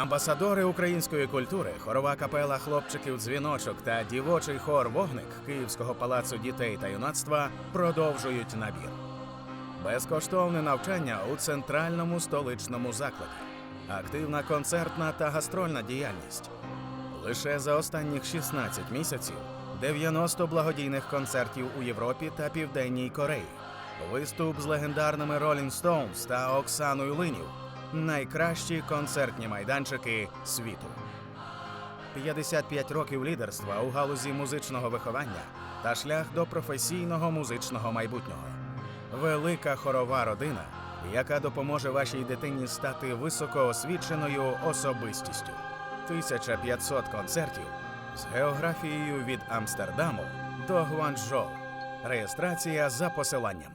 Амбасадори української культури, хорова капела хлопчиків дзвіночок та дівочий хор Вогник Київського палацу дітей та юнацтва продовжують набір. Безкоштовне навчання у центральному столичному закладі, активна концертна та гастрольна діяльність. Лише за останніх 16 місяців 90 благодійних концертів у Європі та Південній Кореї, виступ з легендарними Rolling Stones та Оксаною Линів, найкращі концертні майданчики світу. 55 років лідерства у галузі музичного виховання та шлях до професійного музичного майбутнього. Велика хорова родина, яка допоможе вашій дитині стати високоосвіченою особистістю. 1500 концертів з географією від Амстердаму до Гуанчжоу. Реєстрація за посиланням.